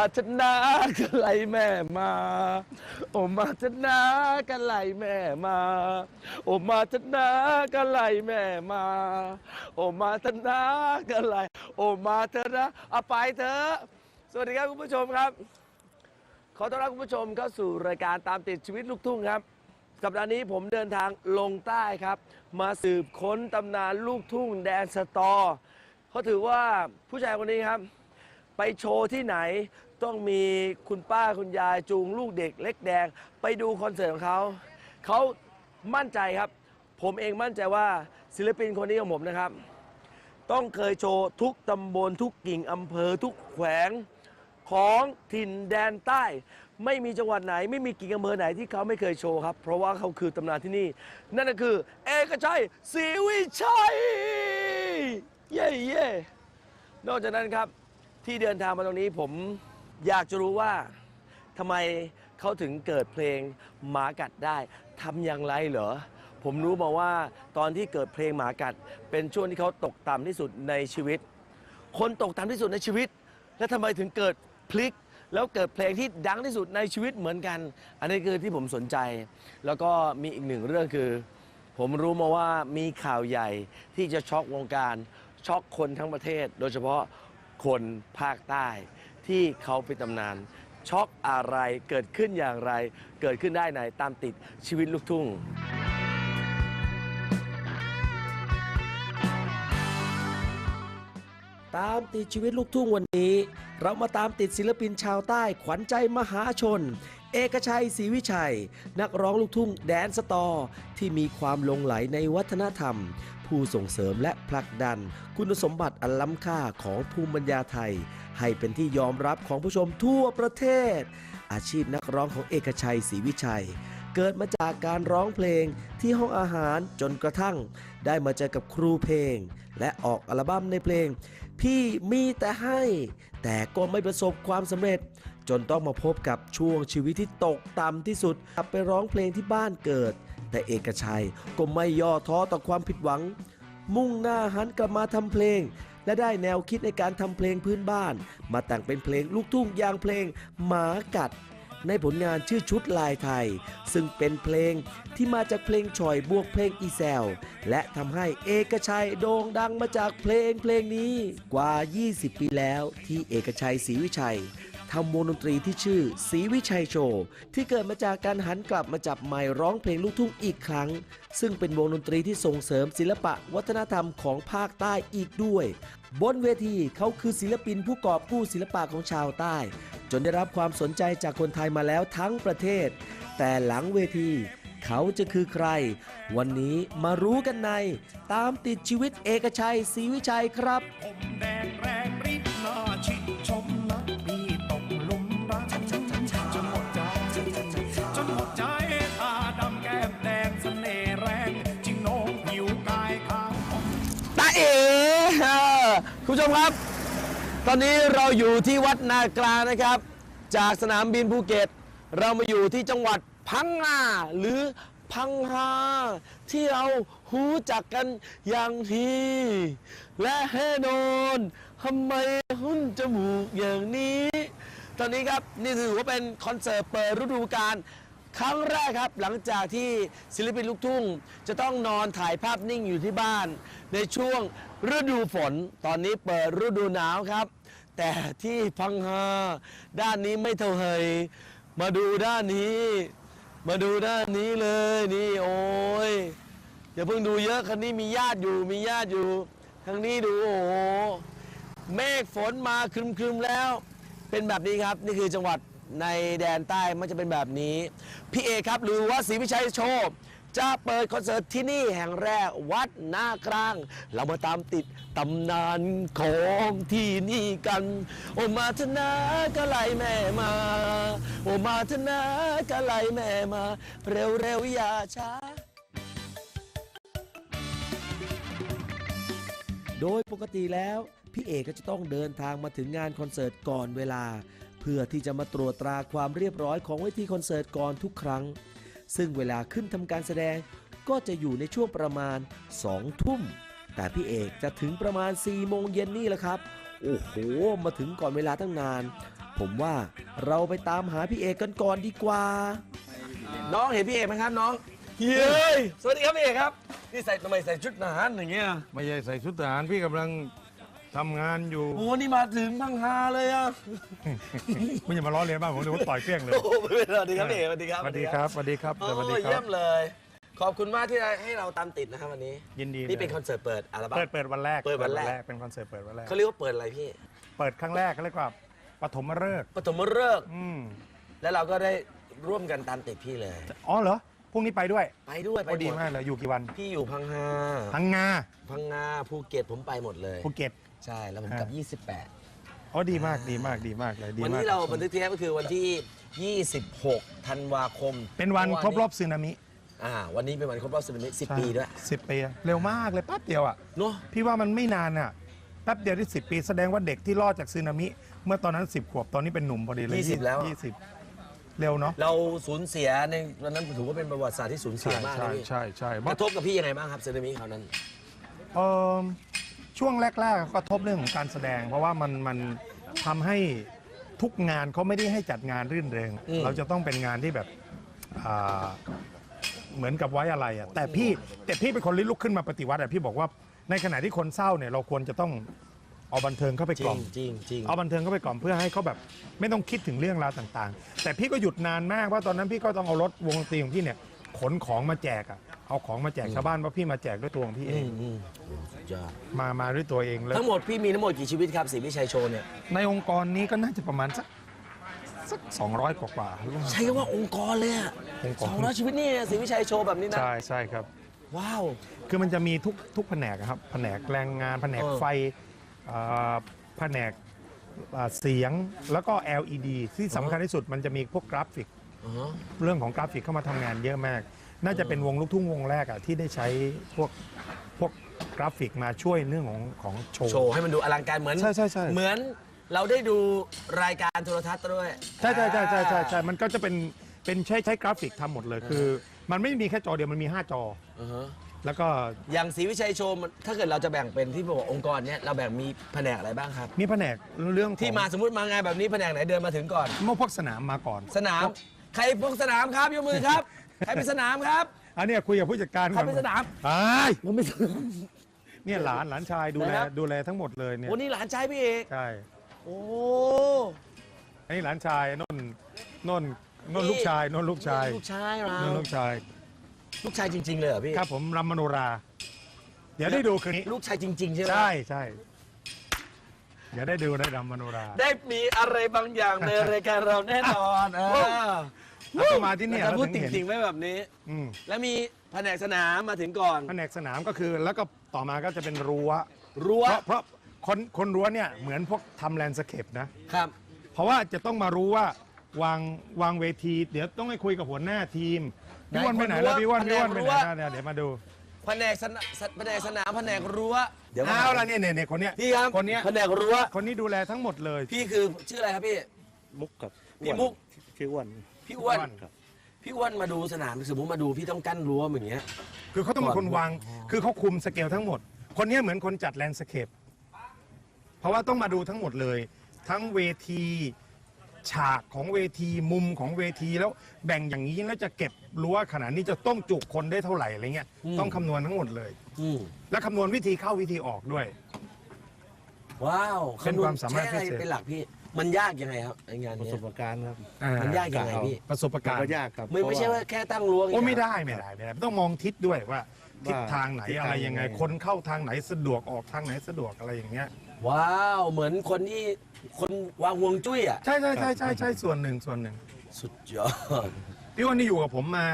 มาชนะกันไหลแม่มา โอมาชนะกันไหลแม่มา โอมาชนะกันไหลแม่มา โอมาชนะกันไหลโอมาเถอะนะเอาไปเถอะสวัสดีครับคุณผู้ชมครับ ขอต้อนรับคุณผู้ชมเข้าสู่รายการตามติดชีวิตลูกทุ่งครับสัปดาห์นี้ผมเดินทางลงใต้ครับ มาสืบค้นตำนานลูกทุ่งแดนสตอเขาถือว่าผู้ชายคนนี้ครับ ไปโชว์ที่ไหน ต้องมีคุณป้าคุณยายจูงลูกเด็กเล็กแดง ไปดูคอนเสิร์ตของเขาเขามั่นใจครับ ผมเองมั่นใจว่าศิลปินคนนี้ของผมนะครับ ต้องเคยโชว์ทุกตำบลทุกกิ่งอำเภอทุกแขวงของถิ่นแดนใต้ ไม่มีจังหวัดไหน ไม่มีกิ่งอำเภอไหนที่เขาไม่เคยโชว์ครับ เพราะว่าเขาคือตำนานที่นี่ นั่นก็คือ เอกชัยศรีวิชัย เย่เย่นอกจากนั้นครับที่เดินทางมาตรงนี้ผม อยากจะรู้ว่าทำไมเขาถึงเกิดเพลงหมากัดได้ทำอย่างไรเหรอ ผมรู้มาว่าตอนที่เกิดเพลงหมากัด เป็นช่วงที่เขาตกต่ำที่สุดในชีวิต คนตกต่ำที่สุดในชีวิต และทำไมถึงเกิดพลิก แล้วเกิดเพลงที่ดังที่สุดในชีวิตเหมือนกัน อันนี้คือที่ผมสนใจ แล้วก็มีอีกหนึ่งเรื่องคือ ผมรู้มาว่ามีข่าวใหญ่ที่จะช็อกวงการช็อกคนทั้งประเทศ โดยเฉพาะคนภาคใต้ ที่เขาเป็นตำนาน ช็อกอะไรเกิดขึ้นอย่างไร เกิดขึ้นได้ในตามติดชีวิตลูกทุ่งตามติดชีวิตลูกทุ่งวันนี้ เรามาตามติดศิลปินชาวใต้ขวัญใจมหาชน เอกชัยศรีวิชัย นักร้องลูกทุ่งแดนสตอ ที่มีความลงไหลในวัฒนธรรม ผู้ส่งเสริมและผลักดัน คุณสมบัติอันล้ำค่าของภูมิปัญญาไทย ให้เป็นที่ยอมรับของผู้ชมทั่วประเทศ อาชีพนักร้องของเอกชัยศรีวิชัย เกิดมาจากการร้องเพลงที่ห้องอาหารจนกระทั่ง ได้มาเจอกับครูเพลง และออกอัลบั้มในเพลง พี่มีแต่ให้ แต่ก็ไม่ประสบความสำเร็จ จนต้องมาพบกับช่วงชีวิตที่ตกต่ำที่สุดกลับไปร้องเพลงที่บ้านเกิด แต่เอกชัยก็ไม่ย่อท้อต่อความผิดหวัง มุ่งหน้าหันกลับมาทำเพลง และได้แนวคิดในการทำเพลงพื้นบ้าน มาแต่งเป็นเพลงลูกทุ่งอย่างเพลงหมากัด ในผลงานชื่อชุดลายไทย ซึ่งเป็นเพลงที่มาจากเพลงฉ่อยบวกเพลงอีแซวและทำให้เอกชัยโด่งดังมาจากเพลงเพลงนี้กว่า 20 ปีแล้วที่เอกชัยศรีวิชัยทำวงดนตรีที่ชื่อศรีวิชัยโชว์ที่เกิดมาจากการหันกลับมาจับไมค์ร้องเพลงลูกทุ่งอีกครั้ง ซึ่งเป็นวงดนตรีที่ส่งเสริมศิลปะวัฒนธรรมของภาคใต้อีกด้วย บนเวทีเขาคือศิลปินผู้กอบกู้ศิลปะของชาวใต้ จนได้รับความสนใจจากคนไทยมาแล้วทั้งประเทศ แต่หลังเวที เขาจะคือใคร วันนี้มารู้กันใน ตามติดชีวิตเอกชัยศรีวิชัยครับ คุณผู้ชมครับ ตอนนี้เราอยู่ที่วัดนากลางนะครับ จากสนามบินภูเก็ต เรามาอยู่ที่จังหวัดพังงาหรือพังฮาที่เราหูจักกันอย่างที และแน่นอนทำไมหุ้นจมูกอย่างนี้ ตอนนี้ครับนี่ถือว่าเป็นคอนเสิร์ตเปิดฤดูกาลครั้งแรกครับหลังจากที่ศิลปินลูกทุ่ง จะต้องนอนถ่ายภาพนิ่งอยู่ที่บ้าน ในช่วง ฤดูฝนตอนนี้เปิดฤดูหนาวครับ แต่ที่พังฮาด้านนี้ไม่เท่าไหร่มาดูด้านนี้ มาดูด้านนี้เลยนี่โอ้ยอย่าเพิ่งดูเยอะคันนี้มีญาติอยู่มีญาติอยู่ทางนี้ดูโอ้โหเมฆฝนมาครึมๆแล้ว เป็นแบบนี้ครับนี่คือจังหวัดในแดนใต้มันจะเป็นแบบนี้ พี่เอครับหรือว่าศรีวิชัยโชว์ จะเปิดคอนเสิร์ตที่นี่แห่งแรกวัดหน้ากลาง เรามาตามติดตำนานของที่นี่กัน โอมาธนากะไหลแม่มา โอมาธนากะไหลแม่มา เร็วเร็วอย่าช้า โดยปกติแล้ว พี่เอกก็จะต้องเดินทางมาถึงงานคอนเสิร์ตก่อนเวลา เพื่อที่จะมาตรวจตราความเรียบร้อยของเวทีคอนเสิร์ตก่อนทุกครั้ง ซึ่งเวลาขึ้นทำการแสดงก็จะอยู่ในช่วงประมาณ 2 ทุ่ม แต่พี่เอกจะถึงประมาณ 4 โมงเย็นนี่แหละครับ โอ้โห มาถึงก่อนเวลาตั้งนาน ผมว่าเราไปตามหาพี่เอกกันก่อนดีกว่า น้องเห็นพี่เอกไหมครับน้อง เฮ้ย สวัสดีครับพี่เอกครับ นี่ใส่ทำไมใส่ชุดทหารอย่างเงี้ย ไม่ใช่ใส่ชุดทหารพี่กำลัง ทำงานอยู่ โอ้นี่มาถึงบังฮาเลยอะไม่อย่ามาล้อเลียนบ้างผมนึกว่าต่อยเปี้ยงเลย โอ้ไม่เป็นไรสวัสดีครับพี่เอกสวัสดีครับสวัสดีครับ สวัสดีครับโอ้สวัสดีคเยี่รัยบ มเลย ขอบคุณมากที่ให้เราตามติดนะครับวันนี้ยินดีนี่เป็นลย คอนเสิร์ตเปิดอัลบั้เปิมดเปิดวันแรกเปิดวันแรก เป็นคอนเสิร์ตเปิดวันแรก เขาเรียกว่าเปิดอะไรพี่เปิดครั้งแรกเขาเรียกว่าปฐมฤกษ์ปฐมฤกษ์อืมแล้วเราก็ได้ร่วมกันตามติดพี่เลย อ๋อเหรอ พรุ่งนี้ไปด้วยไปด้วยไปโอ้ดีหมดมากเลย อยู่กี่วัน พี่อยู่พังฮาพังงาพังงาภูเก็ตผมไปหมดเลย ภูเก็ต ใช่แล้วผมกลับอ๋อดีมากดีมากดีมากเลยดี28วันมากนี้เราบันทึกเทปก็คือวันที่ 26 ธันวาคมเป็นวันครบรอบสึนามิอ่าวันนี้เป็นวันครบรอบสิบปีสิบปีด้วยสิบปีเร็วมากเลยแป๊บเดียวอะ เนาะ พี่ว่ามันไม่นานอะแป๊บเดียวที่สิปี แสดงว่าเด็กที่รอดจากสึนามิ เมื่อตอนนั้น 10 ขวบ ตอนนี้เป็นหนุ่มพอดีเลยยี่สิบแล้วอะ ยี่สิบเร็วเนาะเราสูญเสียในวันนั้นถือว่าเป็นประวัติศาสตร์ที่สูญเสีใช่ยมากใช่นะพี่ใช่ใช่กระทบกับพี่ยังไงบ้างครับเซนามิคราวนั้น เออ ช่วงแรกๆก็กระทบเรื่องของการแสดง เพราะว่ามันมันทำให้ทุกงานเขาไม่ได้ให้จัดงานรื่นเริงอืม เราจะต้องเป็นงานที่แบบอ่าเหมือนกับไว้อะไรอะแต่พี่แต่พี่เป็นคนริลุกขึ้นมาปฏิวัติอะพี่บอกว่าในขณะที่คนเศร้าเนี่ยเราควรจะต้องเอาบันเทิงเข้าไปจกริล่องม จริงจริง เอาบันเทิงเข้าไปก่อนเพื่อให้เขาแบบไม่ต้องคิดถึงเรื่องราวต่างๆ แต่พี่ก็หยุดนานมากเพราะตอนนั้นพี่ก็ต้องเอารถวงดนตรีของพี่เนี่ยขนของมาแจกอะ เอาของมาแจกชาวบ้านเพราะพี่มาแจกด้วยตัวของพี่เออืงมอืมสุดยอดมามาด้วยตัวเองแล้วทั้งหมดพี่มีทั้งหมดกี่ชีวิตครับสีพิชัยโชว์เนี่ยในองค์กรนี้ก็น่าจะประมาณสักสักสองร้อยกว่าๆหรือเปล่าใช้คำว่าองค์กรเลยอะองค์กร สองร้อยชีวิตนี่สีพิชัยโชว์แบบนี้นะใช่ใช่ครับ ว้าว คือมันจะมีทุกทุกแผนกอะครับแผนกแรงงาน แผนกเออ ไฟอ่าแผนกอ่าเสียงแล้วก็ LED ที่สำคัญที่สุดมันจะมีพวกกราฟิก อ๋อ เรื่องของกราฟิกเข้ามาทำงานเยอะมาก น่าจะเป็นวงลูกทุ่งวงแรกอะที่ได้ใช้พวกพวกกราฟิกมาช่วยเรื่องของของโชว์ โชว์ให้มันดูอลังการเหมือนใช่ใช่ใช่ เหมือนเราได้ดูรายการโทรทัศน์ด้วยใช่ใช่ใช่ใช่ใช่ใช่มันก็จะเป็นเป็นใช้ใช้กราฟิกทำหมดเลยคือ มันไม่มีแค่จอเดียวมันมี 5 จออ่าฮะแล้วก็อย่างสีวิชัยโชว์มันถ้าเกิดเราจะแบ่งเป็นที่บอกว่าองค์กรเนี้ยเราแบ่งมีแผนกอะไรบ้างครับ มีแผนกเรื่องของที่มาสมมติมางานแบบนี้แผนกไหนเดินมาถึงก่อน เมื่อพวกสนามมาก่อน สนาม ใครพวกสนามครับยกมือครับ ใครเป็นสนามครับ อันเนี้ยคุยกับผู้จัดการใครเป็นสนามอ้ายผมไม่ เนี่ยหลานหลานชายดูแลนะครับ ดูแลทั้งหมดเลยเนี่ยโอ้นี่หลานชายพี่เอกใช่โอ้ อันนี้หลานชายนนนนนนลูกชายนนลูกชายลูกชายเรานนลูกชายลูกชายจริง ๆ เลยเหรอพี่ครับผมรำมโนรา เดี๋ยวได้ดูคืนนี้ลูกชายจริง ๆ ใช่ไหมใช่ใช่เดี๋ยวได้ดูได้รำมโนรา ได้มีอะไรบางอย่างในรายการเราแน่นอนเออ แล้วก็มาที่เนี่ยแต่เราพูดถึงจเห็นริงๆไว้แบบนี้ อืมแล้วมีแผนกสนามมาถึงก่อน แผนกสนามก็คือแล้วก็ต่อมาก็จะเป็นรั้ว รั้ว เพราะเพราะคนคนรั้วเนี่ยเหมือนพวกทำแลนด์สเคปนะ ครับ เพราะว่าจะต้องมารู้ว่าวางวางเวที เดี๋ยวต้องให้คุยกับหัวหน้าทีมพี่อ้วันไปไหนแล้วพี่อ้วันพี่อ้วันไปไหนแล้วเนี่ยเดี๋ยวมาดูแผนกสนามแผนกสนามแผนกรั้วเดี๋ยวเอาละเนี่ยเนี่ยเนี่ยคนเนี้ยพี่ครับคนเนี้ยแผนกรั้ว คนนี้ดูแลทั้งหมดเลย พี่คือชื่ออะไรครับพี่ มุกกับพี่มุก ชื่ออ้วน พี่อ้วนอ้วน ครับ พี่อ้วนมาดูสนามสมมติมาดูพี่ต้องกั้นรั้วอย่างเงี้ย คือเขาต้องเป็นคนวาง คือเขาคุมสเกลทั้งหมด คนเนี้ยเหมือนคนจัดแลนด์สเคป เพราะว่าต้องมาดูทั้งหมดเลย ทั้งเวที ฉากของเวทีมุมของเวทีแล้วแบ่งอย่างนี้แล้วจะเก็บรั้วขนาดนี้จะต้องจุคนได้เท่าไหร่อะไรเงี้ย อืม ต้องคำนวณทั้งหมดเลย อืมและคำนวณวิธีเข้าวิธีออกด้วย ว้าวเป็นความสามารถใช้อะไรพิเศษเป็นหลักพี่ มันยากยังไงครับไอ้งานประเนี้สยบการณ์ครับมันยากยังไงพี่ประสบมันการก็ณ์ยากครับไม่ไม่ใช่ว่าแค่ตั้งรั้วโอ้ไม่อย่างเงี้ย ได้ไม่ได้ไม่ได้ต้องมองทิศด้วยว่าทิศว่าทางไหนทิศอะไรทางยังไงยังไง คนเข้าทางไหนสะดวกออกทางไหนสะดวกอะไรอย่างเงี้ยว้าวเหมือนคนที่คนวางห่วงจุ้ยอะ ใช่ใช่ใช่ใช่ใช่ส่วนหนึ่งส่วนหนึ่งสุดยอดพี่อ้วนนี่อยู่กับผมมา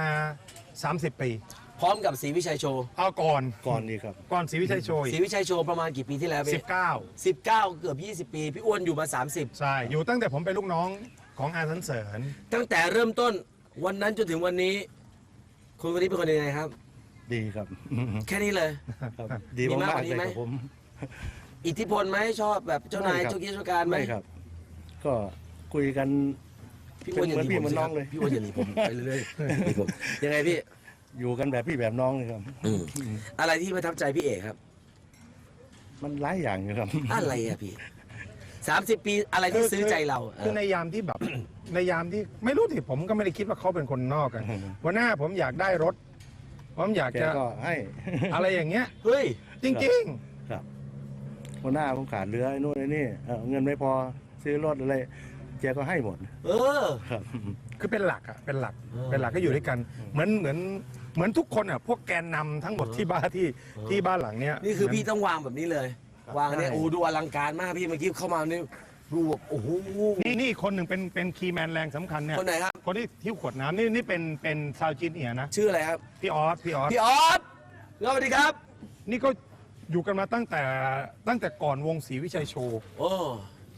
30 ปีพ ร้อมกับศรีวิชัยโชว์เอาก่อนก่อนดีครับ ก่อนศรีวิชัยโชยศรีวิชัยโชว์ประมาณกี่ปีที่แล้วสิพี่บเก้าสิบเก้าเกือบ 20 ปี พี่อ้วนอยู่มา30ใช่อยู่ตั้งแต่ผมเป็นลูกน้องของอาสันเสริญตั้งแต่เริ่มต้นวันนั้นจนถึงวันนี้ คุณวันนี้เป็นคนยังไงครับ ดีครับแค่นี้เลย ครับ ดีมีมากมากกว่าๆนี้เลยไหม ครับผม อิทธิพลไหมชอบแบบเจ้านายไม่ครับ เจ้ากี้เจ้าการไหมไม่ครับ ก็คุยกัน พี่อ้วนอย่าหนีเหมืผอนมพี่สิเหมืคอนน้อบงเลยรัพี่อ้วนอย่าหนีผมไปเรื่อยๆหนีผมยังไงพี่ อยู่กันแบบพี่แบบน้องเลยครับ อืมอะไรที่ประทับใจพี่เอกครับ มันหลายอย่างอยู่ครับ อะไรอะพี่สามสิบปีอะไรที่ซื้อใจเราคือในยามที่แบบ ในยามที่ไม่รู้ที่ผมก็ไม่ได้คิดว่าเขาเป็นคนนอกกันอืม วันหน้าผมอยากได้รถ ผมอยากแกจะก็ให้ อะไรอย่างเงี้ย เฮ้ย จริงครับวันหน้าผมขาดเรือไอ้นู่นไอ้นี่เอ่อเงินไม่พอซื้อรถอะไรแกก็ให้หมดเออ ครับ ๆ คือเป็นหลักอะเป็นหลักเออเป็นหลักก็อยู่ด้วยกัน เหมือนเหมือน เหมือนทุกคนอะพวกแกนนำทั้งหมดที่บ้านที่ที่บ้านหลังเนี้ย นี่คือพี่เหมืต้องวางแบบนี้เลย วางเนี่ยใช่ โอ้ดูอลังการมากพี่เมื่อกี้เข้ามานี่ดูแบบโอ้โห นี่นี่คนหนึ่งเป็นเป็นคีย์แมนแรงสำคัญเนี่ยคนไหนครับ คนที่ทิ้วขวดน้ำนี่นี่เป็นเป็นซาวจินเอียนะชื่ออะไรครับ พี่ออสพี่ออสพี่ออสสวัสดีครับ นี่ก็อยู่กันมาตั้งแต่ตั้งแต่ก่อนวงศรีวิชัยโชว์ โอ้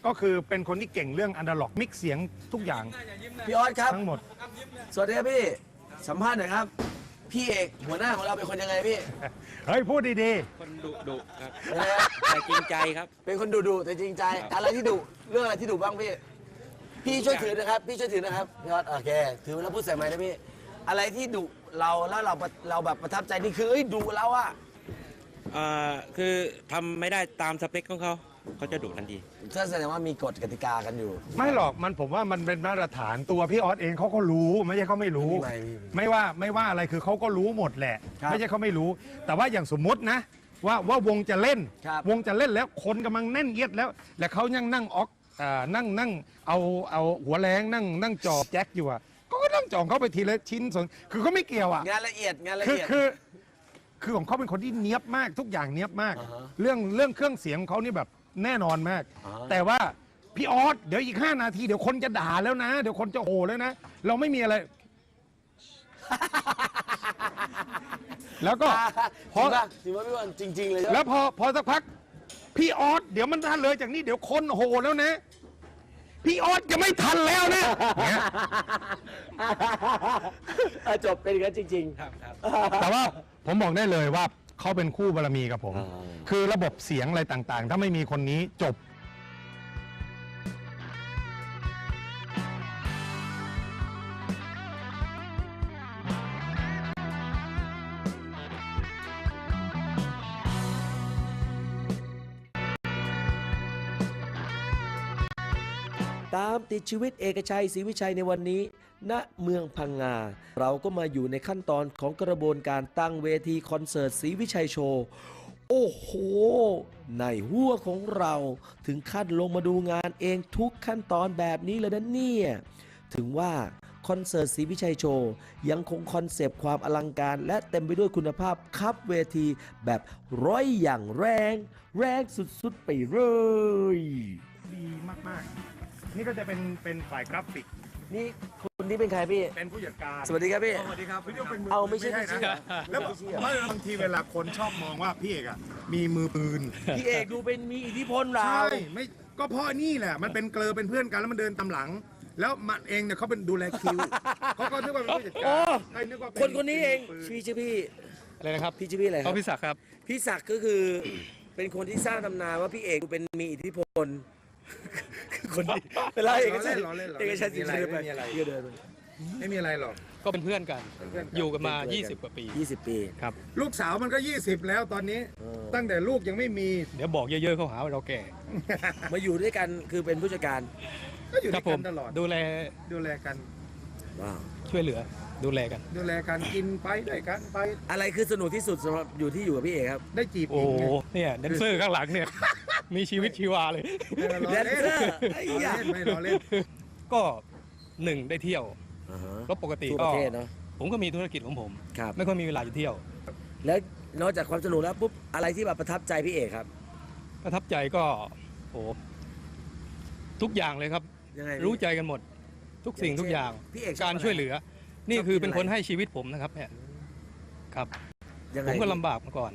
ก็คือเป็นคนที่เก่งเรื่องอันดาล็อกมิกเสียงทุกอย่างพี่ออสครับ ทั้งหมด สวัสดีครับพี่ สัมภาษณ์หน่อยครับ พี่เอกหัวหน้าของเราเป็นคนยังไงพี่เฮ้ย พูดดีคนดุดุครับเป็นไงครับแต่จริงใจครับ เป็นคนดุดุแต่จริงใจ อะไรที่ดุเรื่องอะไรที่ดุบ้างพี่ พี่ช่วยถือนะครับ พี่ช่วยถือนะครับพี่ออสโอเค ถือแล้วพูดใส่ไมค์นะพี่ อะไรที่ดุเราแล้วเราเราแบบประทับใจนี่คือเอ้ยดุเราอะเอ่อคือทำไม่ได้ตามสเปคของเขา เขาจะดุทันที ก็แสดงว่ามีกฎกติกากันอยู่ๆไม่หรอกมันผมว่ามันเป็นมาตรฐานตัวพี่ออสเองเขาก็รู้ไม่ใช่เขาไม่รู้ ไม่ไม่ไม่ไม่ว่าไม่ว่าอะไรคือเขาก็รู้หมดแหละ ครับไม่ใช่เขาไม่รู้ แต่ว่าอย่างสมมตินะ ว่าว่าวงจะเล่น ครับ วงจะเล่นแล้วคนกำลังแน่นเอียดแล้ว และเขายังนั่งออกอ่านั่งนั่งเอาเอาหัวแรงนั่งนั่งจอบแจ็คอยู่อะก็ก็นั่งจองเขาไปทีละชิ้นส่วนคือเขาไม่เกี่ยวอะ งานละเอียดงานละคือเอียด คือคือของเขาเป็นคนที่เนี้ยบมากทุกอย่างเนี้ยบมาก อ่าฮะ เรื่องเรื่องเครื่องเสียงของเขานี่แบบ แน่นอนมากอ่าแต่ว่าพี่ออสเดี๋ยวอีก 5 นาที เดี๋ยวคนจะด่าแล้วนะ เดี๋ยวคนจะโห่แล้วนะ เราไม่มีอะไร แล้วก็จริงป่ะจริงป่ะพี่วันจริง ๆ เลยใช่แล้วปะพอพอสักพัก พี่ออสเดี๋ยวมันทันเลยจากนี้เดี๋ยวคนโห่แล้วนะ พี่ออสจะไม่ทันแล้วนะเนี่ยอะจบเป็นอย่างนั้นจริงๆครับแต่ว่าผมบอกได้เลยว่า เขาเป็นคู่บารมีกับผม อ่า คือระบบเสียงอะไรต่างๆ ถ้าไม่มีคนนี้จบ ตามติดชีวิตเอกชัยศรีวิชัยในวันนี้ ณเมืองพังงา เราก็มาอยู่ในขั้นตอนของกระบวนการตั้งเวทีคอนเสิร์ตศรีวิชัยโชว์ โอ้โห ในหัวของเราถึงขั้นลงมาดูงานเองทุกขั้นตอนแบบนี้เลยนะเนี่ย ถึงว่าคอนเสิร์ตศรีวิชัยโชว์ ยังคงคอนเซปต์ความอลังการ และเต็มไปด้วยคุณภาพครับเวทีแบบร้อยอย่างแรง แรงสุดๆไปเลย ดีมาก ๆ นี่ก็จะเป็นเป็นฝ่ายกราฟิก นี่คุณนี่เป็นใครพี่ เป็นผู้จัดการสวัสดีครับพี่ สวัสดีครับพี่ต้องเป็นมืเอาไม่ใช่นะไม่ใช่แล้วไม่ใช่เหรอไม่บางทีเวลาคนชอบมองว่าพี่เอกอะมีมือปืนพี่เอกดูเป็นมีอิทธิพลเรา ใช่ไม่ก็เพราะนี่แหละ มันเป็นเกลอเป็นเพื่อนกันแล้วมันเดินตามหลัง แล้วมันเองเนี่ยเขาเป็นดูแลคิวเขาก็นึกว่าเป็นผู้จัดโอ้การใช่นึกว่าเป็คนคนนี้เองมืปืพี่ชื่อพี่อะไรนะครับพี่ชื่อพี่อะไรครัเขาบพิศักดิ์ครับ พี่ศักดิ์ก็คือเป็นคนที่สร้างตำนานว่าพี่เอกดูเป็นมีอิทธิพล คือคนที่เวลาเอกชัยล้อเล่นล้อเอเล่กนชัยสิงห์เดินไปไม่มีอะไร พี่ก็เดินไปไม่มีอะไรหรอก ก็เป็นเพื่อนกัน เป็นเพื่อนกัน อยู่กันมา เป็นเพื่อนกัน 20 กว่าปี20ปีครับ ลูกสาวมันก็ 20 แล้วตอนนี้เออตั้งแต่ลูกยังไม่มี เดี๋ยวบอกเยอะๆเขาหาว่าเราแก่มาอยู่ด้วยกันคือเป็นผู้จัดการก็อยู่คด้รัวยผกัมนตลอดดูแลดูแลกัน ว้าวช่วยเหลือ ดูแลกัน ดูแลกันกินไปด้วยกันไปอะไรคือสนุกที่สุดสำหรับอยู่ที่อยู่กับพี่เอกครับ ได้จีบโอ้อีกโหไงเนี่ยแดนเซอร์ข้างหลังเนี่ย มีชีวิตชีวาเลยล้อแดนเล่นเซอร์ไอ้ล้อยาเล่นไม่ล้อเล่นก็หนึ่งได้เที่ยวอ่าฮะแล้วปกติทั่วปก็ระเทศเนาะผมก็มีธุรกิจของผม ครับ ไม่ค่อยมีเวลาจะเที่ยว แล้วนอกจากความสนุกแล้วปุ๊บอะไรที่แบบประทับใจพี่เอกครับปประทับใจก็โอ้ทุกอย่างเลยครับ ยังไงรู้ใจกันหมด ทุกสิ่งทุกอย่างพี่เอกชอบการอะไรช่วยเหลือ นี่คือเป็นคนให้ชีวิตผมนะครับเนี่ยครับ ยังไงผมก็ลำบากมาก่อน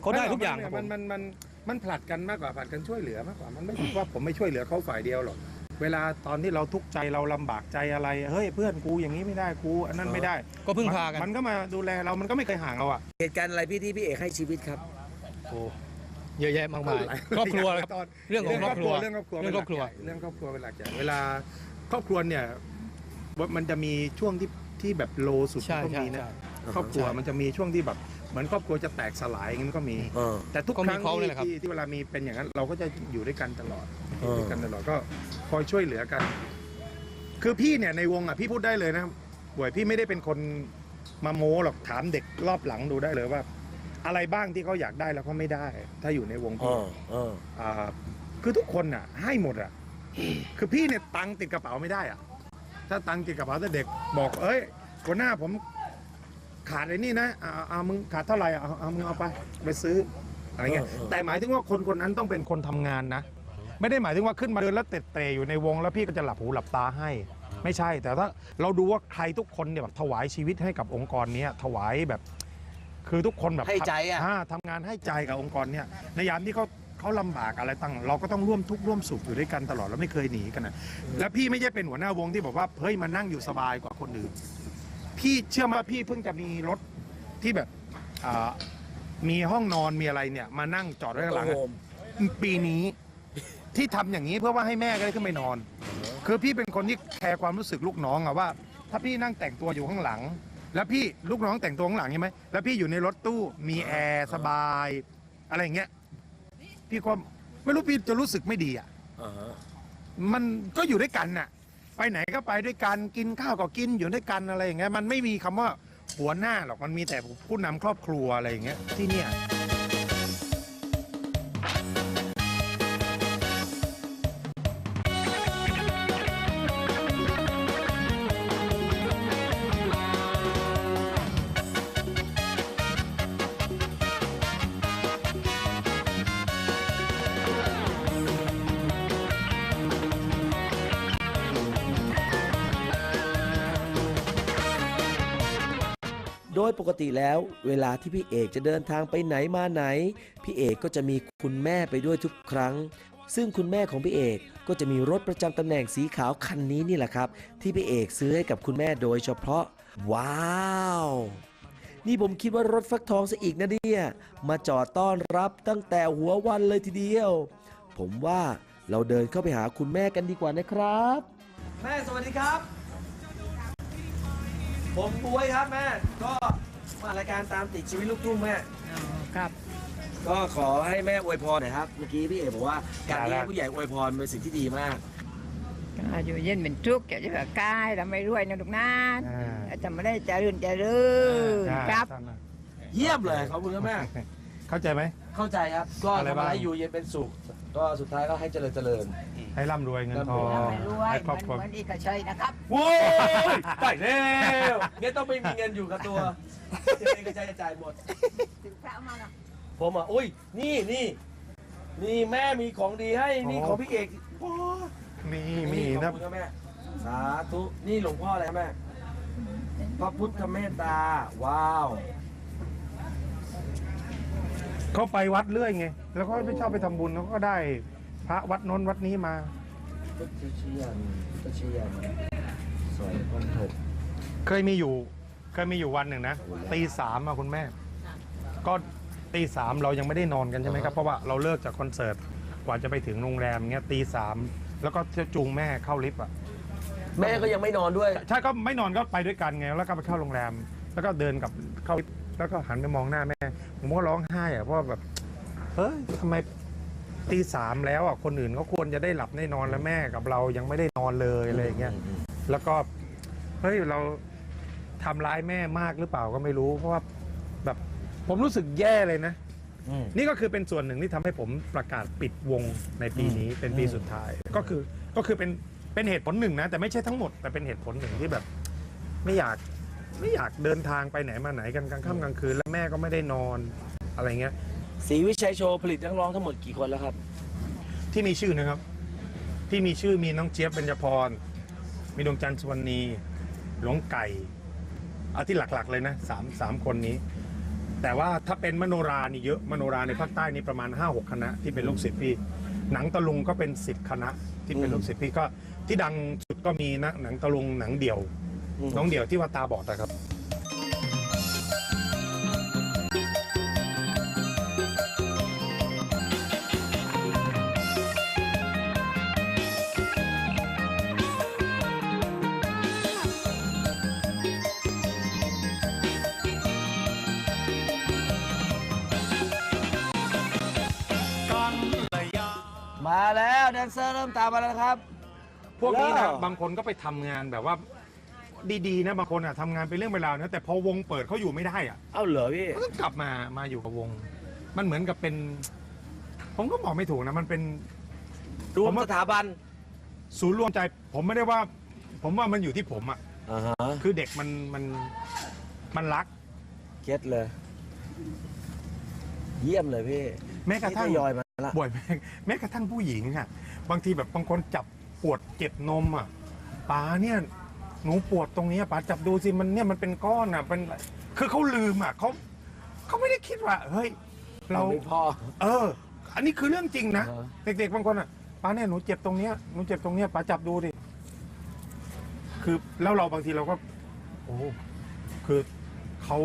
เขาได้ทุกอย่างครับผมันมมันมันมันผลัดกันมากกว่าผลัดกันช่วยเหลือมากกว่ามันไม่ใช่ว่าผมไม่ช่วยเหลือเขาฝ่ายเดียวหรอกเวลาตอนที่เราทุกข์ใจเราลำบากใจอะไรเฮ้ยเพื่อนกูอย่างนี้ไม่ได้กูอันนั้นไม่ได้ก็พึ่งพากัน มันก็มาดูแลเรามันก็ไม่เคยห่างเราอะ เหตุการณ์อะไรพี่ที่พี่เอกให้ชีวิตครับ โอ้เยอะแยะมากมายครอบครัวครับตอนเรื่องของครอบครัวเรื่องครอบครัวเรื่องครอบครัว เรื่องครอบครัวเป็นหลักใหญ่เวลาครอบครัวเนี่ย มันจะมีช่วงที่ที่แบบโลสุดใช่ก็ใช่มีนะใช่ ครอบครัวมันจะมีช่วงที่แบบเหมือนครอบครัวจะแตกสลายอย่างนี้ก็มี เออ แต่ทุกก็คมีรั้งเขาเนี่ยที่แหละครับ ที่ที่เวลามีเป็นอย่างนั้น เราก็จะอยู่ด้วยกันตลอดเออยู่อด้วยกันตลอดก็คอยช่วยเหลือกัน คือพี่เนี่ยในวงอะพี่พูดได้เลยนะบ่วยพี่ไม่ได้เป็นคนมาโม้หรอกถามเด็กรอบหลังดูได้เลยว่า อะไรบ้างที่เขาอยากได้แล้วเขาไม่ได้ ถ้าอยู่ในวงเอพี่อเอออ่าคือทุกคนอะ ให้หมดอะ คือพี่เนี่ยตังค์ติดกระเป๋าไม่ได้อะ ถ้าตังค์ติดกระเป๋าถ้าเด็กบอก เอ้ยหัวหน้าผมขาดไอ้นี่นะเอาเอาเอามึงขาดเท่าไหร่อะเอาเอามึงเอาไปไปซื้ออะไรเงี้ยเออเออแต่หมายถึงว่าคนคนนั้นต้องเป็นคนทำงานนะ ไม่ได้หมายถึงว่าขึ้นมาเดินแล้วเตะเตะอยู่ในวงแล้วพี่ก็จะหลับหูหลับตาให้ ไม่ใช่ แต่ถ้าเราดูว่าใครทุกคนเนี่ยแบบถวายชีวิตให้กับองค์กรเนี้ยถวายแบบ คือทุกคนแบบให้ใจอะาทำงานให้ใจกับองค์กรเนี่ยในยามที่เขา เขาลำบากอะไรตั้งเราก็ต้องร่วมทุกข์ร่วมสุขอยู่ด้วยกันตลอดแล้วไม่เคยหนีกันนะแล้วพี่ไม่ใช่เป็นหัวหน้าวงที่บอกว่าเฮ้ยมานั่งอยู่สบายกว่าคนอื่น พี่เชื่อไหมว่าพี่เพิ่งจะมีรถที่แบบอ่ามีห้องนอนมีอะไรเนี่ย มานั่งจอดไว้ข้างหลังอะโฮมปีนี้ที่ทำอย่างนี้เพื่อว่าให้แม่ก็ได้ขึ้นไปนอน คือพี่เป็นคนที่แคร์ความรู้สึกลูกน้องอะว่า ถ้าพี่นั่งแต่งตัวอยู่ข้างหลัง แล้วพี่ลูกน้องแต่งตัวข้างหลังใช่ไหมแล้วพี่อยู่ในรถตู้มีแอร์สบาย อะไรอย่างเงี้ย พี่ก็ไม่รู้พี่จะรู้สึกไม่ดีอะอ่าฮะมันก็อยู่ด้วยกันน่ะ ไปไหนก็ไปด้วยกันกินข้าวก็กินอยู่ด้วยกันอะไรอย่างเงี้ยมันไม่มีคำว่าหัวหน้าหรอกมันมีแต่ผู้นำครอบครัวอะไรอย่างเงี้ยที่เนี่ย ปกติแล้ว เวลาที่พี่เอกจะเดินทางไปไหนมาไหน พี่เอกก็จะมีคุณแม่ไปด้วยทุกครั้ง ซึ่งคุณแม่ของพี่เอกก็จะมีรถประจำตำแหน่งสีขาวคันนี้นี่แหละครับ ที่พี่เอกซื้อให้กับคุณแม่โดยเฉพาะ ว้าวนี่ผมคิดว่ารถฟักทองซะอีกนะเนี่ย มาจอดต้อนรับตั้งแต่หัววันเลยทีเดียว ผมว่าเราเดินเข้าไปหาคุณแม่กันดีกว่านะครับ แม่สวัสดีครับ ผมบวยครับแม่ก็ มารายการตามติดชีวิตลูกทุ่งแม่ครับ ก็ขอให้แม่อวยพรหน่อยครับ เมื่อกี้พี่เอกบอกว่าการที่ครับให้ผู้ใหญ่อวยพรเป็นสิ่งที่ดีมากอายุเย็นเป็นทุกข์อย่าจะแบบกายเราไม่รวยนะลูกนะอ่าจะไม่ได้เจริญเจริญครับเยี่ยมเลยขอบคุณครับแม่ เข้าใจไหม เข้าใจครับ ก็อะไรทำบ้างให้อยู่เย็นเป็นสุข ก็สุดท้ายก็ให้เจริญเจริญ ให้ร่ำรวยเงินทองเราไม่รวยให้เหครอบครัวมือนอีกกระชัยนะครับโว้ยตายแล้วงั้นต้องไม่มีเงินอยู่กับตัวจะเป็นกระจายกระจายหมดถึงพระมาแล้วผมอะอุ้ยนี่นี่นี่แม่มีของดีให้นี่อ๋อของพี่เอกโอ้มีนี่มีขนะอบคุณครับแม่สาธุนี่หลวงพ่ออะไรครับแม่พระพุทธเมตตา ว้าวเขาไปวัดเรื่อยไง แล้วก็ไม่ชอบไปทำบุญแล้วก็ได้พ ระวัดโน้นวัดนี้มาพุทธเชียนพุทธเชียนสวยคนถกเคยมีอยู่เคยมีอยู่วันหนึ่งนะตีสามอะคุณแม่ ก็ตีสามเรายังไม่ได้นอนกันใช่ไหมครับเพราะว่าเราเลิกจากคอนเสิร์ตกว่าจะไปถึงโรงแรมเงี้ยตีสามแล้วก็จะจูงแม่เข้าลิฟต์อะแม่ก็ยังไม่นอนด้วย ใช่ก็ไม่นอนก็ไปด้วยกันไงแล้วก็ไปเข้าโรงแรม แล้วก็เดินกลับเข้าลิฟต์แล้วก็หันไปมองหน้าแม่ ผมก็ร้องไห้อะเพราะว่าแบบเฮ้ยทำไม ตีสามแล้วอะคนอื่นเขาควรจะได้หลับได้นอนแล้วแม่กับเรายังไม่ได้นอนเลยอะไรอย่างเงี้ยแล้วก็เฮ้ยเราทำร้ายแม่มากหรือเปล่าก็ไม่รู้ เพราะว่าแบบผมรู้สึกแย่เลยนะ อืม นี่ก็คือเป็นส่วนหนึ่งที่ทำให้ผมประกาศปิดวงในปีนี้เป็นปีสุดท้าย ก็คือก็คือเป็นเป็นเหตุผลหนึ่งนะ แต่ไม่ใช่ทั้งหมดแต่เป็นเหตุผลหนึ่งที่แบบ ไม่อยากไม่อยากเดินทางไปไหนมาไหนกันกลางค่ำกลางคืนแล้วแม่ก็ไม่ได้นอนอะไรเงี้ย ศรีวิชัยโชว์ผลิตนักร้องทั้งหมดกี่คนแล้วครับ ที่มีชื่อนะครับ ที่มีชื่อมีน้องเจี๊ยบเบญจพร มีดวงจันทร์สุวรรณีหลวงไก่เอาที่หลักๆเลยนะสามสามคนนี้ แต่ว่าถ้าเป็นมโนรานี่เยอะมโนราในภาคใต้นี่ประมาณ 5 6 คณะที่เป็นลูกศิษย์พี่ หนังตะลุงก็เป็นสิบคณะที่เป็นลูกศิษย์พี่ก็ที่ดังสุดก็มีนะหนังตะลุงหนังเดี่ยวอืมน้องเดี่ยวที่ว่าตาบอดนะครับามมาแล้วนะครับ พวกนี้แล้นะวบางคนก็ไปทำงานแบบว่า ดีๆนะบางคนอะทำงานเป็นเรื่องเวลาวนะแต่พอวงเปิดเขาอยู่ไม่ได้อะเอ้าเหรอพี่ ก็ต้องกลับมามาอยู่กับวง มันเหมือนกับเป็น ผมก็บอกไม่ถูกนะมันเป็น รวผมมว่าสถาบันศูนย์รวมใจ ผมไม่ได้ว่า ผมว่ามันอยู่ที่ผมอะอ่าฮะคือเด็กมันมันมันรัก เก็ตเลย เยี่ยมเลยพี่แม้กระทั่งนี่ทยอยมาละบ่อยแม้แม้กระทั่งผู้หญิงอะ บางทีแบบบางคนจับปวดเจ็บนมอะป๋าเนี่ยหนูปวดตรงเนี้ยป๋าจับดูสิมันเนี่ยมันเป็นก้อนอะเป็นคือเขาลืมอะเขาเขาไม่ได้คิดว่า เฮ้ย เราเราเป็นพ่อ เออ อันนี้คือเรื่องจริงนะอ่าเด็กๆบางคนอะป้าเนี่ยหนูเจ็บตรงเนี้ยหนูเจ็บตรงเนี้ยป้าจับดูดิคือแล้วเราบางทีเราก็ โอ้คือเขา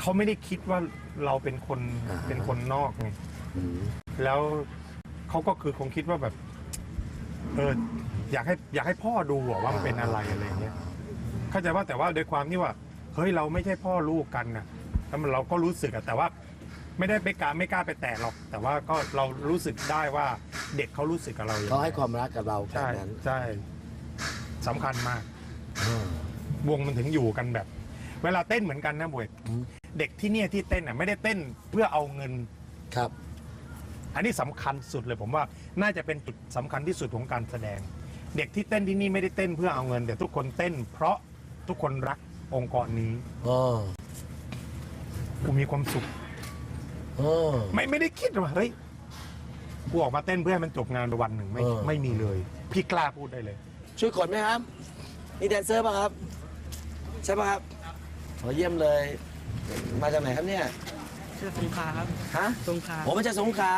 เขาไม่ได้คิดว่าเราเป็นคนเป็นคนนอกไงอืมแล้ว เขาก็คือคงคิดว่าแบบ เอออยากให้อยากให้พ่อดูอะว่ามันเป็นอะไรอะไรเงี้ยเข้าใจว่าแต่ว่าโดยความที่ว่า เฮ้ยเราไม่ใช่พ่อลูกกันนะแล้วมันเราก็รู้สึกอะแต่ว่า ไม่ได้ไปกล้าไม่กล้าไปแตะหรอก แต่ว่าก็เรารู้สึกได้ว่าเด็กเขารู้สึกกับเราอย่างเขาไรให้ความรักกับเราแค่ใช่นั้นใช่สำคัญมาก อืม วงมันถึงอยู่กันแบบ เวลาเต้นเหมือนกันนะบวยอืม เด็กที่เนี่ยที่เต้นอะไม่ได้เต้นเพื่อเอาเงิน ครับ อันนี้สำคัญสุดเลยผมว่าน่าจะเป็นจุดสำคัญที่สุดของการแสดง เด็กที่เต้นที่นี่ไม่ได้เต้นเพื่อเอาเงินแต่ทุกคนเต้น เพราะทุกคนรักองค์กรนี้อ๋อกูมีความสุข อ๋อ ไม่ไม่ได้คิดว่าเฮ้ยกูออกมาเต้นเพื่อให้มันจบงานวันหนึ่งไม่เออ ไม่มีเลย พี่กล้าพูดได้เลย ช่วยกดไหมครับ นี่แดนเซอร์ป่ะครับ ใช่ป่ะครับขอเยี่ยมเลย มาจากไหนครับเนี่ย ชื่อสงขลาครับฮะสงขลาผมมาจากสงขลา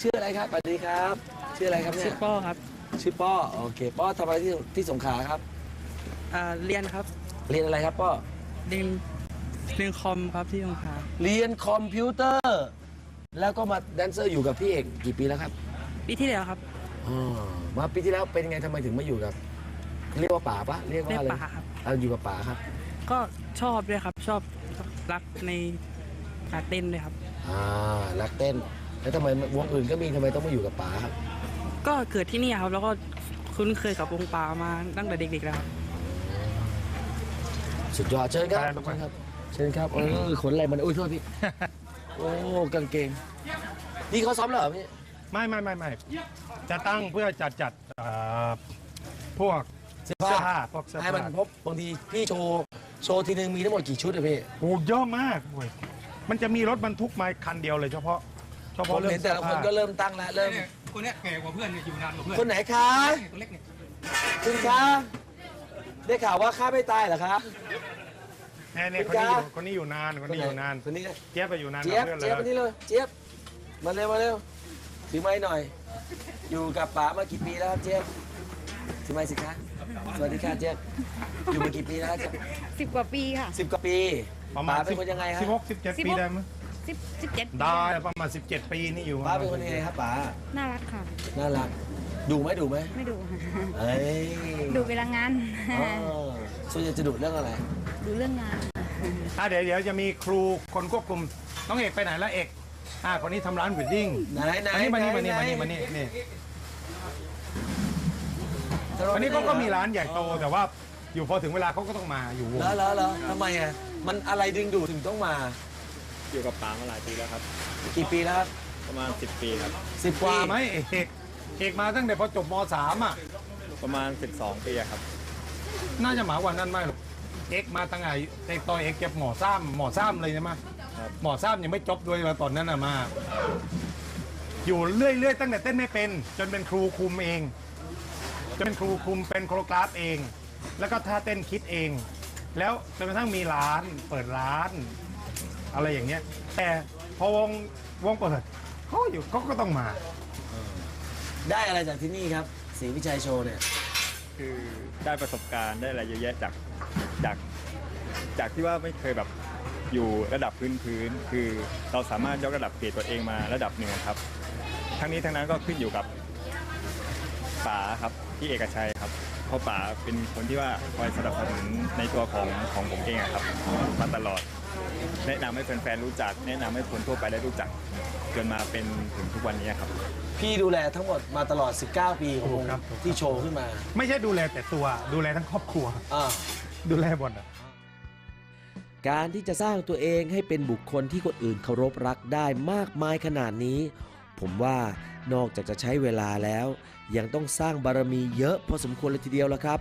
ชื่ออะไรครับสวัสดีครับ ชื่ออะไรครับเนี่ชื่อยป้อครับชื่อป้อโอเคป้อทำอะไรที่ที่สงขลาครับ อ่าเรียนครับเรียนอะไรครับป้อเรียนเรียนคอมครับที่สงขลาเรียนคอมพิวเตอร์ แล้วก็มาแดนเซอร์อยู่กับพี่เอกกี่ปีแล้วครับปีที่แล้วครับอ๋อมาปีที่แล้วเป็นไงทำไมถึงมาอยู่กับเรียกว่าป่าปะเรียกเรีว่ายกอะไรป่าครับ เอาอยู่กับป่าครับ ก็ชอบด้วยครับชอบรักใน การเต้นด้วยครับ อ่ารักเต้น แล้วทำไมวงอื่นก็มีทำไมต้องมาอยู่กับป่าครับก็เกิดที่นี่ครับ แล้วก็คุ้นเคยกับวงป่ามาตั้งแต่เด็กๆแล้วครับสุดยอดเชิญครับไปลงไปเชิญครับเชิญครับเออขนอะไรมันอุ้ยโทษพี่โอ้กางเกงนี่เขาซ้อมแล้วเหรอพี่ไม่ไม่ไม่ไม่จะตั้งเพื่อจัดจัดเอ่อพวกเสื้อเสื้อผ้าผ้าพวกเสื้อให้มันผ้าพบบางทีพี่โชว์โชว์ทีนึงมีทั้งหมดกี่ชุดอะพี่โอ้เยอะมากเว้ย มันจะมีรถบรรทุกมาคันเดียวเลยเฉพาะ เฉผพาะมเรื่องเห็นแต่ละคนก็เริ่มตั้งแล้วเริ่มคนนี้แก่กว่าเพื่อนอยู่นานกว่าเพื่อนคนไหนคะคนเล็กเนี่ยคุณคะ ได้ข่าวว่าข้าไม่ตายเหรอคะแน่เนี่ยคนนี้อยู่คนนี้อยู่นานคนนี้อยู่นานคนนี้ เจี๊ยบไปอยู่นานเจี๊ยบกับเพื่อนเจี๊ยบมาเลนี่ยเลย เจี๊ยบ มาเร็วมาเร็วถือไม้หน่อย อยู่กับป๋ามากี่ปีแล้วครับเจี๊ยบ ถือไม้สิคะ สวัสดีค่ะเจี๊ยบ อยู่มากี่ปีแล้วครับเจี๊ยบสิบกว่าปีค่ะสิบกว่าปี ประมาณป๋าเป็นคนยังไงครับสิบหกสิบเจ็ดปีได้ไหมสิบสิบเจ็ดได้ประมาณสิบเจ็ดปีนี่อยู่ป๋าเป็นคนยังไงครับป๋าน่ารักค่ะ น่ารักดุไหมดุไหมไม่ดูเอ้ยดูเวลางานอ๋อส่วนใหญ่จะดุเรื่องอะไร ดูเรื่องงานอะเดี๋ยวเดี๋ยวจะมีครูคนควบคุมน้องเอกไปไหนละเอกอ่าคนนี้ทำร้านวิดดิ้งไหนไหนอันนี้มานี่ไหมานี่มานี่มานี่นี่วันนี้เขาก็มีร้านใหญ่โตแต่ว่า อยู่พอถึงเวลาเขาก็ต้องมาอยู่วงแล้วแล้วแล้วทำไมอะมันอะไรดึงดูดถึงต้องมา อยู่กับป๋ามาหลายปีแล้วครับ กี่ปีแล้วครับประมาณ 10 ปีครับ สิบกปีว่าไหมเอกเอกมาตั้งแต่พอจบมสามอะ ประมาณ 12 ปีครับ น่าจะหมากว่านั้นไหมหรอกเอกมาตั้งไงเอกตอนเอกเก็บหมอซ้ำหมอซ้ำเลยใช่ไหมคหมอทราบยังไม่จบด้วยมาตอนนั้นอะมา อยู่เรื่อยๆตั้งแต่เต้นไม่เป็น จนเป็นครูคุมเองจนเป็นครูคุมเป็นโคโรกราฟเอง แล้วก็ท่าเต้นคิดเอง แล้วจนกระทั่งมีร้านเปิดร้าน อะไรอย่างเงี้ย แต่พอวงวงเปิดเขาอยู่เขาก็ต้องมา ได้อะไรจากที่นี่ครับศรีวิชัยโชว์เนี่ย คือได้ประสบการณ์ได้อะไรเยอะแยะจากจากจากที่ว่าไม่เคยแบบอยู่ระดับพื้นพื้นๆคือเราสามารถยกระดับเกรดตัวเองมาระดับหนึ่งครับ ทั้งนี้ทั้งนั้นก็ขึ้นอยู่กับป๋าครับที่เอกชัยครับเพราะป๋าเป็นคนที่ว่าคอยสนับสนุนในตัวของของผมเองอะครับ มาตลอด แนะนำให้แฟนๆรู้จัก แนะนำให้คนทั่วไปได้รู้จัก จนมาเป็นถึงทุกวันนี้ครับ พี่ดูแลทั้งหมดมาตลอด 19 ปีของวงครับ ที่โชว์ขึ้นมาไม่ใช่ดูแลแต่ตัวดูแลทั้งครอบครัว อ่า ดูแลหมดอะ การที่จะสร้างตัวเองให้เป็นบุคคลที่คนอื่นเคารพรักได้มากมายขนาดนี้ ผมว่านอกจากจะใช้เวลาแล้ว ยังต้องสร้างบารมีเยอะพอสมควรเลยทีเดียวละครับ